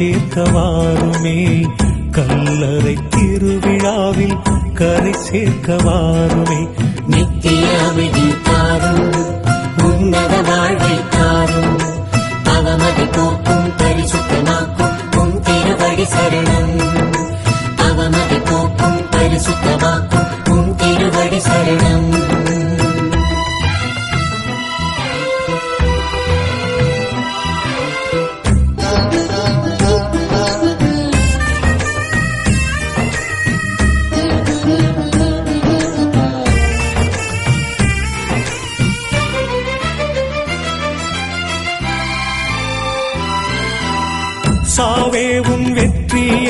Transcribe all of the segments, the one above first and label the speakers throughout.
Speaker 1: சேர்க்க வாருமே கல்லறை திருவிழாவில் கரை சேர்க்க வாருமே
Speaker 2: நித்திய அமைதி தாரும் உன்னத வாழ்வை தாரும் அவமதி போக்கும் பரிசுத்தமாக்கும் உன் திருவடி சரணம். அவமதி போக்கும் பரிசுத்தமாக்கும் உன் திருவடி சரணம்.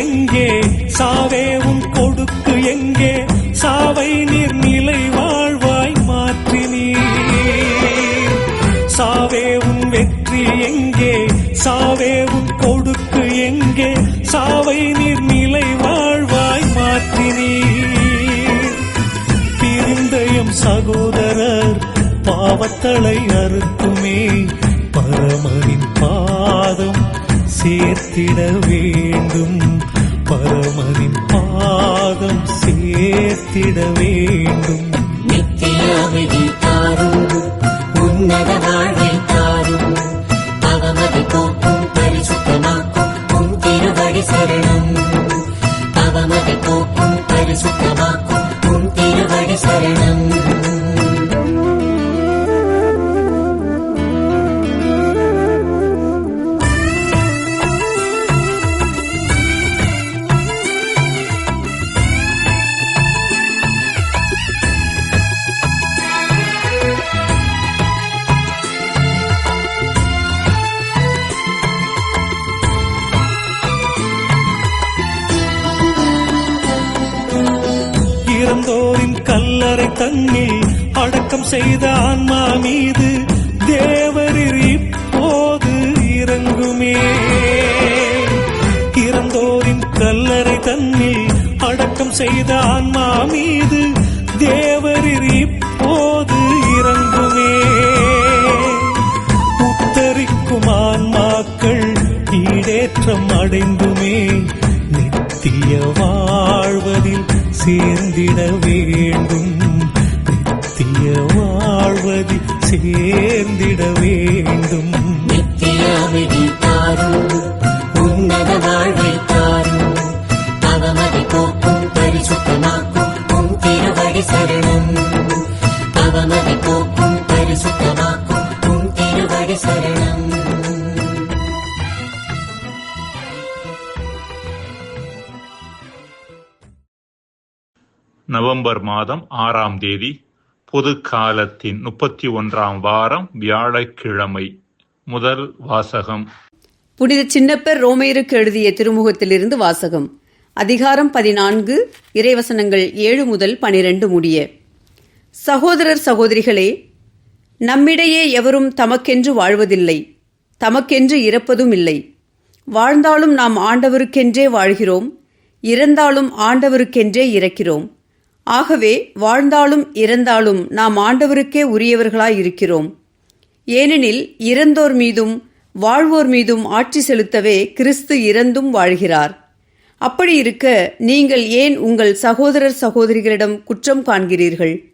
Speaker 1: எங்கே? சாவே உன் கொடுக்கு எங்கே? சாவை நீர் நிலை வாழ்வாய் மாற்றினீர் சாவே உன் வெற்றி எங்கே? சாவே உன் கொடுக்கு எங்கே? சாவை நீர் நிலை வாழ்வாய் மாற்றினீர் பிரிந்தயம் சகோதரர் பாவத்தலை அறுக்குமே பரமனின் பாதம் சேர்த்திட வேண்டும். பரமனின் பாதம் சேர்த்திட வேண்டும்.
Speaker 2: நித்திய தாரும் உன்னத வாழ்வை தாரும். அவமதி போக்கும் பரிசுத்தமாக்கும் உன் திருவடி சரணம். அவமதி போக்கும் பரிசுத்தமாக்கும்.
Speaker 1: இறந்தோரின் கல்லறை தன்னில் அடக்கம் செய்த ஆன்மா மீது தேவரில் இப்போது இறங்குமே. இறந்தோரின் கல்லறை தன்னில் அடக்கம் செய்த ஆன்மா மீது தேவரில் இப்போது இறங்குமே. உத்தரிக்கும் ஆன்மாக்கள் ஈடேற்றம் அடைந்துமே. நித்திய வாழ்வதில் சேர்ந்திட வேண்டும். நித்திய வாழ்வதில் சேர்ந்திட வேண்டும்.
Speaker 3: நவம்பர் மாதம் ஆறாம் தேதி பொது காலத்தின் முப்பத்தி ஒன்றாம் வாரம் வியாழக்கிழமை முதல் வாசகம்.
Speaker 4: புனித சின்னப்பர் ரோமையருக்கு எழுதிய திருமுகத்திலிருந்து வாசகம். அதிகாரம் பதினான்கு இறைவசனங்கள் ஏழு முதல் பனிரெண்டு முடிய. சகோதரர் சகோதரிகளே நம்மிடையே எவரும் தமக்கென்று வாழ்வதில்லை தமக்கென்று இறப்பதும் இல்லை வாழ்ந்தாலும் நாம் ஆண்டவருக்கென்றே வாழ்கிறோம் இறந்தாலும் ஆண்டவருக்கென்றே இறக்கிறோம். ஆகவே வாழ்ந்தாலும் இறந்தாலும் நாம் ஆண்டவருக்கே உரியவர்களாய் இருக்கிறோம். ஏனெனில் இறந்தோர் மீதும் வாழ்வோர் மீதும் ஆட்சி செலுத்தவே கிறிஸ்து இறந்தும் வாழ்கிறார். அப்படி இருக்க நீங்கள் ஏன் உங்கள் சகோதரர் சகோதரிகளிடம் குற்றம் காண்கிறீர்கள்?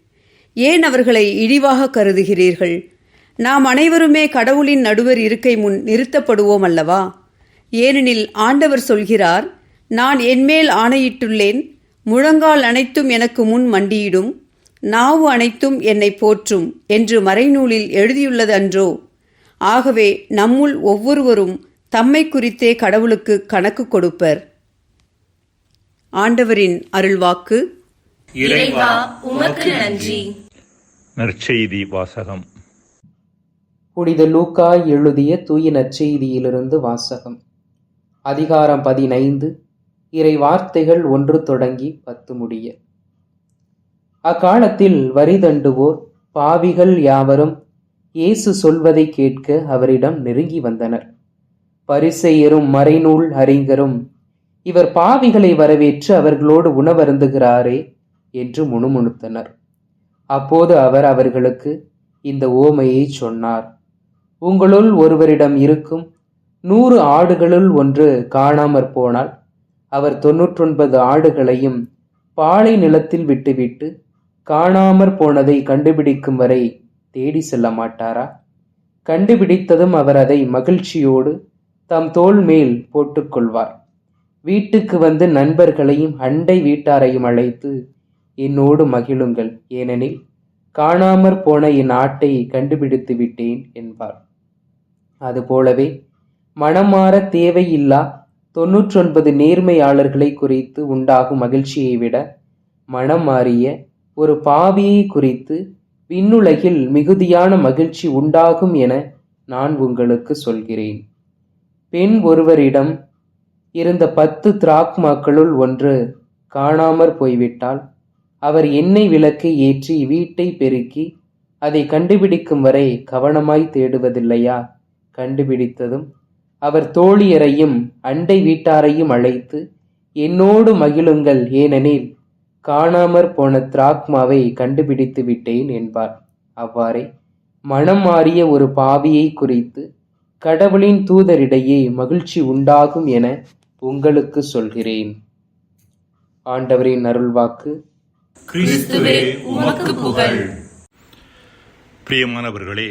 Speaker 4: ஏன் அவர்களை இழிவாக கருதுகிறீர்கள்? நாம் அனைவருமே கடவுளின் நடுவர் இருக்கை முன் நிறுத்தப்படுவோம் அல்லவா? ஏனெனில் ஆண்டவர் சொல்கிறார் நான் என்மேல் ஆணையிட்டுள்ளேன் முழங்கால் அனைத்தும் எனக்கு முன் மண்டியிடும். நாவு அனைத்தும் என்னை போற்றும் என்று மறைநூலில் எழுதியுள்ளது அன்றோ. ஆகவே நம்முள் ஒவ்வொருவரும் தம்மை குறித்தே கடவுளுக்கு கணக்கு கொடுப்பர். ஆண்டவரின் அருள்வாக்கு.
Speaker 5: இறைவா உமக்கு நன்றி.
Speaker 3: நற்செய்தி வாசகம்.
Speaker 6: புனித லூக்கா எழுதிய தூய நற்செய்தியிலிருந்து வாசகம். அதிகாரம் பதினைந்து இறை வார்த்தைகள் ஒன்று தொடங்கி பத்து முடிய. அக்காலத்தில் வரி தண்டுவோர் பாவிகள் யாவரும் இயேசு சொல்வதை கேட்க அவரிடம் நெருங்கி வந்தனர். பரிசெயரும் மறைநூல் அறிஞரும் இவர் பாவிகளை வரவேற்று அவர்களோடு உணவருந்துகிறாரே என்று முணுமுணுத்தனர். அப்போது அவர் அவர்களுக்கு இந்த ஓமையை சொன்னார் உங்களுள் ஒருவரிடம் இருக்கும் நூறு ஆடுகளுள் ஒன்று காணாமற் போனால் அவர் தொன்னூற்றொன்பது ஆடுகளையும் பாலை நிலத்தில் விட்டுவிட்டு காணாமற் போனதை கண்டுபிடிக்கும் வரை தேடி செல்ல மாட்டாரா? கண்டுபிடித்ததும் அவர் அதை மகிழ்ச்சியோடு தம் தோள் மேல் போட்டுக்கொள்வார் வீட்டுக்கு வந்து நண்பர்களையும் அண்டை வீட்டாரையும் அழைத்து என்னோடு மகிழுங்கள் ஏனெனில் காணாமற் போன என் ஆட்டை கண்டுபிடித்து விட்டேன் என்பார். அதுபோலவே மனம் தேவையில்லா தொன்னூற்றொன்பது நேர்மையாளர்களை குறித்து உண்டாகும் மகிழ்ச்சியை விட மனம் மாறிய ஒரு பாவியை குறித்து விண்ணுலகில் மிகுதியான மகிழ்ச்சி உண்டாகும் என நான் உங்களுக்கு சொல்கிறேன். பெண் ஒருவரிடம் இருந்த பத்து திராக்மாக்களுள் ஒன்று காணாமற் போய்விட்டால் அவர் எண்ணெய் விளக்கை ஏற்றி வீட்டை பெருக்கி அதை கண்டுபிடிக்கும் வரை கவனமாய் தேடுவதில்லையா? கண்டுபிடித்ததும் அவர் தோழியரையும் அண்டை வீட்டாரையும் அழைத்து என்னோடு மகிழுங்கள் ஏனெனில் காணாமற் போன திராக்மாவை கண்டுபிடித்து விட்டேன் என்பார். அவ்வாறே மனம் மாறிய ஒரு பாவியை குறித்து கடவுளின் தூதரிடையே மகிழ்ச்சி உண்டாகும் என உங்களுக்கு சொல்கிறேன். ஆண்டவரின் அருள்வாக்கு
Speaker 5: கிறிஸ்துவே உமக்கு புகழ்.
Speaker 3: பிரியமானவர்களே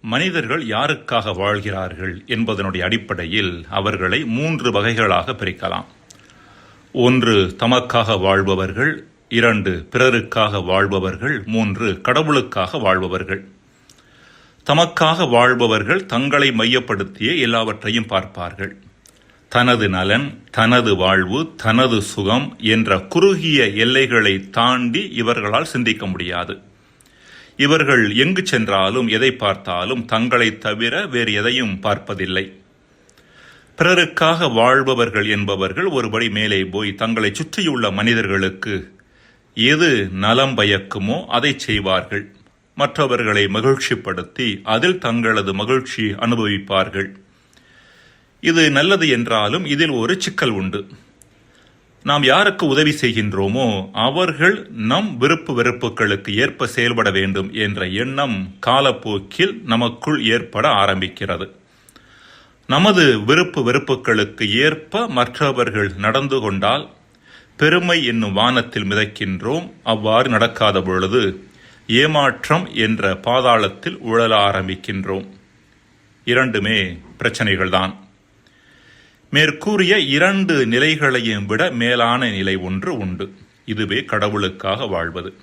Speaker 3: மனிதர்கள் யாருக்காக வாழ்கிறார்கள் என்பதனுடைய அடிப்படையில் அவர்களை மூன்று வகைகளாக பிரிக்கலாம். ஒன்று தமக்காக வாழ்பவர்கள். இரண்டு பிறருக்காக வாழ்பவர்கள். மூன்று கடவுளுக்காக வாழ்பவர்கள். தமக்காக வாழ்பவர்கள் தங்களை மையப்படுத்திய எல்லாவற்றையும் பார்ப்பார்கள். தனது நலன் தனது வாழ்வு தனது சுகம் என்ற குறுகிய எல்லைகளை தாண்டி இவர்களால் சிந்திக்க முடியாது. இவர்கள் எங்கு சென்றாலும் எதை பார்த்தாலும் தங்களை தவிர வேறு எதையும் பார்ப்பதில்லை. பிறருக்காக வாழ்பவர்கள் என்பவர்கள் ஒருபடி மேலே போய் தங்களை சுற்றியுள்ள மனிதர்களுக்கு எது நலம் பயக்குமோ அதை செய்வார்கள். மற்றவர்களை மகிழ்ச்சிப்படுத்தி அதில் தங்களது மகிழ்ச்சி அனுபவிப்பார்கள். இது நல்லது என்றாலும் இதில் ஒரு சிக்கல் உண்டு. நாம் யாருக்கு உதவி செய்கின்றோமோ அவர்கள் நம் விருப்பு வெறுப்புகளுக்கு ஏற்ப செயல்பட வேண்டும் என்ற எண்ணம் காலப்போக்கில் நமக்குள் ஏற்பட ஆரம்பிக்கிறது. நமது விருப்பு வெறுப்புகளுக்கு ஏற்ப மற்றவர்கள் நடந்து கொண்டால் பெருமை என்னும் வானத்தில் மிதக்கின்றோம். அவ்வாறு நடக்காத பொழுது ஏமாற்றம் என்ற பாதாளத்தில் உழல ஆரம்பிக்கின்றோம். இரண்டுமே பிரச்சனைகள்தான். மேற்கூறிய இரண்டு நிலைகளையும் விட மேலான நிலை ஒன்று உண்டு. இதுவே கடவுளுக்காக வாழ்வது.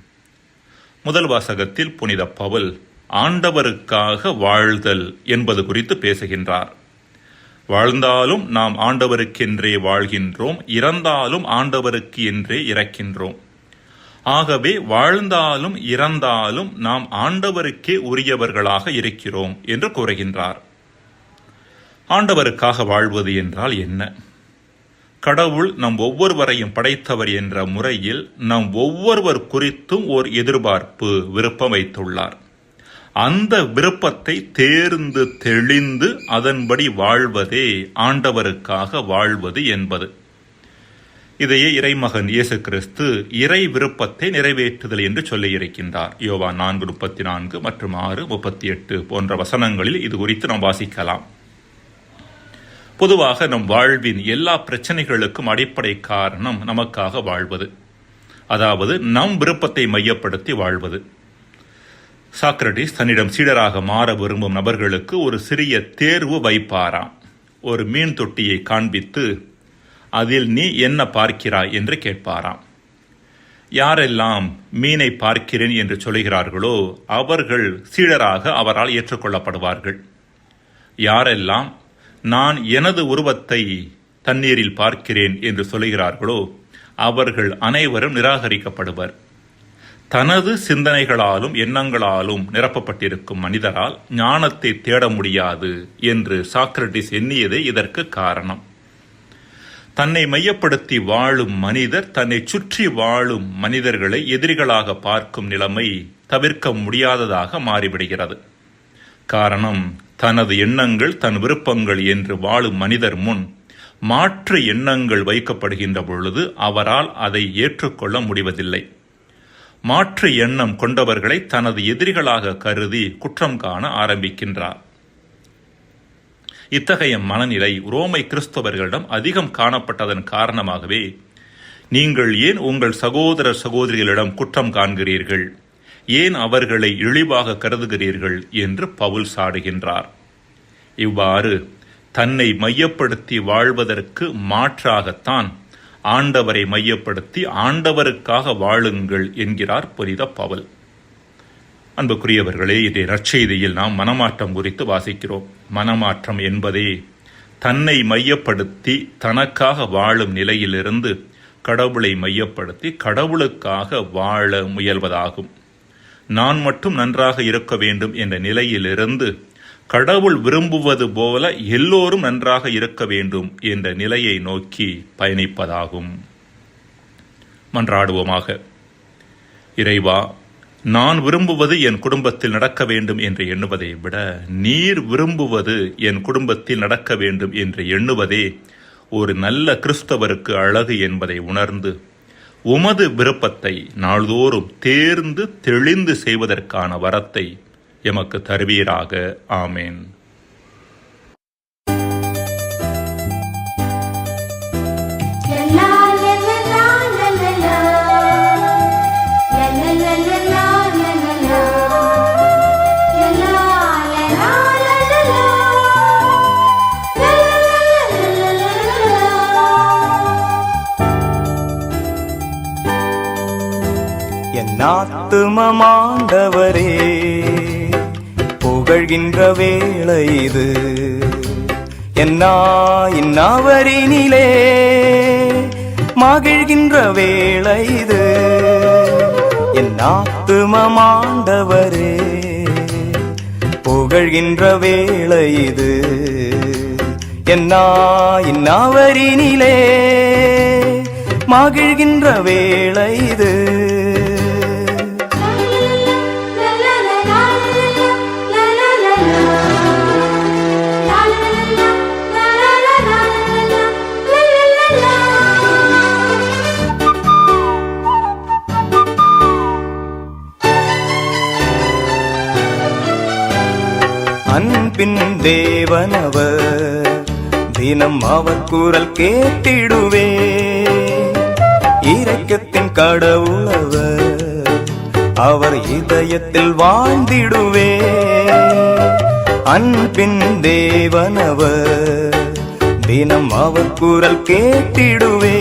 Speaker 3: முதல் வாசகத்தில் புனித பவுல் ஆண்டவருக்காக வாழ்தல் என்பது குறித்து பேசுகின்றார். வாழ்ந்தாலும் நாம் ஆண்டவருக்கென்றே வாழ்கின்றோம் இறந்தாலும் ஆண்டவருக்கு என்றே இறக்கின்றோம். ஆகவே வாழ்ந்தாலும் இறந்தாலும் நாம் ஆண்டவருக்கே உரியவர்களாக இருக்கிறோம் என்று கூறுகின்றார். ஆண்டவருக்காக வாழ்வது என்றால் என்ன? கடவுள் நம் ஒவ்வொருவரையும் படைத்தவர் என்ற முறையில் நம் ஒவ்வொருவர் குறித்தும் ஓர் எதிர்பார்ப்பு விருப்பம் வைத்துள்ளார். அந்த விருப்பத்தை தேர்ந்து தெளிந்து அதன்படி வாழ்வதே ஆண்டவருக்காக வாழ்வது என்பது. இதையே இறைமகன் இயேசு கிறிஸ்து இறை விருப்பத்தை நிறைவேற்றுதல் என்று சொல்லியிருக்கின்றார். யோவா நான்கு முப்பத்தி நான்கு மற்றும் ஆறு முப்பத்தி எட்டு போன்ற வசனங்களில் இது குறித்து நாம் வாசிக்கலாம். பொதுவாக நம் வாழ்வின் எல்லா பிரச்சனைகளுக்கும் அடிப்படை காரணம் நமக்காக வாழ்வது. அதாவது நம் விருப்பத்தை மையப்படுத்தி வாழ்வது. சாக்ரட்டிஸ் தன்னிடம் சீடராக மாற விரும்பும் நபர்களுக்கு ஒரு சிறிய தேர்வு வைப்பாராம். ஒரு மீன் தொட்டியை காண்பித்து அதில் நீ என்ன பார்க்கிறாய்? என்று கேட்பாராம். யாரெல்லாம் மீனை பார்க்கிறேன்? என்று சொல்கிறார்களோ அவர்கள் சீடராக அவரால் ஏற்றுக்கொள்ளப்படுவார்கள். யாரெல்லாம் நான் எனது உருவத்தை தண்ணீரில் பார்க்கிறேன் என்று சொல்கிறார்களோ அவர்கள் அனைவரும் நிராகரிக்கப்படுவர். தனது சிந்தனைகளாலும் எண்ணங்களாலும் நிரப்பப்பட்டிருக்கும் மனிதரால் ஞானத்தை தேட முடியாது என்று சாக்ரட்டிஸ் எண்ணியதே இதற்கு காரணம். தன்னை மையப்படுத்தி வாழும் மனிதர் தன்னை சுற்றி வாழும் மனிதர்களை எதிரிகளாக பார்க்கும் நிலைமை தவிர்க்க முடியாததாக மாறிவிடுகிறது. காரணம் தனது எண்ணங்கள் தன் விருப்பங்கள் என்று வாழும் மனிதர் முன் மாற்று எண்ணங்கள் வைக்கப்படுகின்ற பொழுது அவரால் அதை ஏற்றுக்கொள்ள முடிவதில்லை. மாற்று எண்ணம் கொண்டவர்களை தனது எதிரிகளாக கருதி குற்றம் காண ஆரம்பிக்கின்றார். இத்தகைய மனநிலை ரோமை கிறிஸ்தவர்களிடம் அதிகம் காணப்பட்டதன் காரணமாகவே நீங்கள் ஏன் உங்கள் சகோதர சகோதரிகளிடம் குற்றம் காண்கிறீர்கள்? ஏன் அவர்களை இழிவாக கருதுகிறீர்கள் என்று பவுல் சாடுகின்றார். இவ்வாறு தன்னை மையப்படுத்தி வாழ்வதற்கு மாற்றாகத்தான் ஆண்டவரை மையப்படுத்தி ஆண்டவருக்காக வாழுங்கள் என்கிறார் புனித பவுல். அன்புக்குரியவர்களே இதை நற்செய்தியில் நாம் மனமாற்றம் குறித்து வாசிக்கிறோம். மனமாற்றம் என்பதே தன்னை மையப்படுத்தி தனக்காக வாழும் நிலையிலிருந்து கடவுளை மையப்படுத்தி கடவுளுக்காக வாழ முயல்வதாகும். நான் மட்டும் நன்றாக இருக்க வேண்டும் என்ற நிலையிலிருந்து கடவுள் விரும்புவது போல எல்லோரும் நன்றாக இருக்க வேண்டும் என்ற நிலையை நோக்கி பயணிப்பதாகும். மன்றாடுவோமாக. இறைவா நான் விரும்புவது என் குடும்பத்தில் நடக்க வேண்டும் என்று எண்ணுவதை விட நீர் விரும்புவது என் குடும்பத்தில் நடக்க வேண்டும் என்று எண்ணுவதே ஒரு நல்ல கிறிஸ்தவருக்கு அழகு என்பதை உணர்ந்து உமது விருப்பத்தை நாள்தோறும் தேர்ந்து தெளிந்து செய்வதற்கான வரத்தை எமக்கு தருவீராக ஆமேன்
Speaker 7: என் ஆத்துமமாண்டவரே புகழ்கின்ற வேளை இது. என்னா இன்னாவரினிலே மகிழ்கின்ற வேளை இது. என் ஆத்துமமாண்டவரே புகழ்கின்ற வேளை இது. என்னா இன்னாவரினிலே மகிழ்கின்ற வேளை இது. அன்பின் தேவனவர் தினம் அவர் குரல் கேட்டிடுவே. இறக்கத்தின் கடவுளவர் அவர் இதயத்தில் வாழ்ந்திடுவே. அன்பின் தேவனவர் தினம் அவர் குரல் கேட்டிடுவே.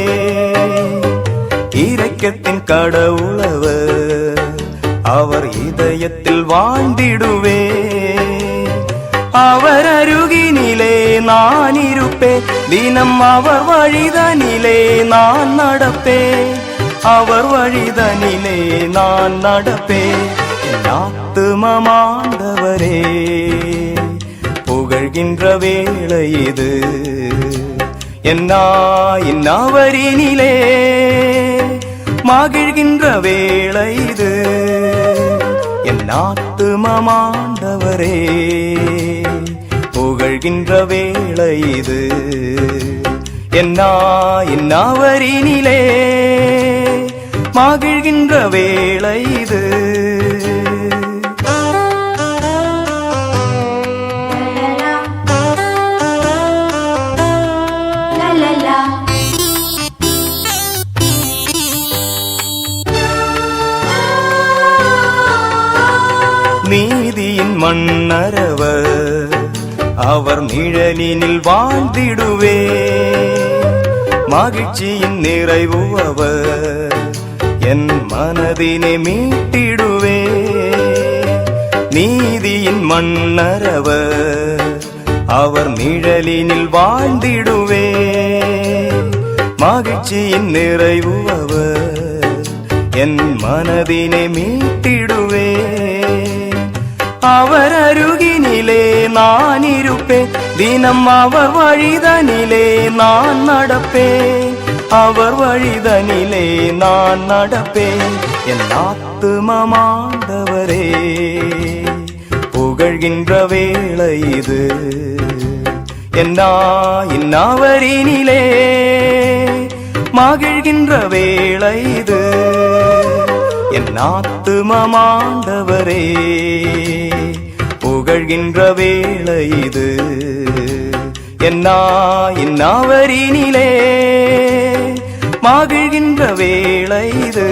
Speaker 7: இறக்கத்தின் கடவுளவர் அவர் இதயத்தில் வாழ்ந்திடுவே. அவர் அருகினிலே நான் இருப்பேன். தினம் அவர் வழிதனிலே நான் நடப்பேன். அவர் வழிதனிலே நான் நடப்பேன். ஆத்துமமாண்டவரே புகழ்கின்ற வேளை இது. என்னா இன்னாவரினிலே மகிழ்கின்ற வேளை இது. என் ஆத்துமமாண்டவரே புகழ்கின்ற வேளை இது. என்னா இன்னாவரினிலே மகிழ்கின்ற வேளை இது. நீதியின் மன்னரவர் அவர் நிழலினில் வாழ்ந்திடுவே. மகிழ்ச்சியின் நிறைவு அவர் என் மனதினை மீட்டிடுவே. நீதியின் மன்னரவர் அவர் நிழலினில் வாழ்ந்திடுவே. மகிழ்ச்சியின் நிறைவு அவர் என் மனதினை மீட்டிடுவே. அவர் அருகினிலே நான் இருப்பேன். தினம் அவர் வழிதனிலே நான் நடப்பேன். அவர் வழிதனிலே நான் நடப்பேன். என் ஆத்துமமாண்டவரே புகழ்கின்ற வேளை இது. என்னா இன்னாவரினிலே மகிழ்கின்ற வேளை இது. என் ஆத்துமமாண்டவரே புகழ்கின்ற வேளை இது. என்னா இன்னாவரினிலே மகிழ்கின்ற வேளை இது.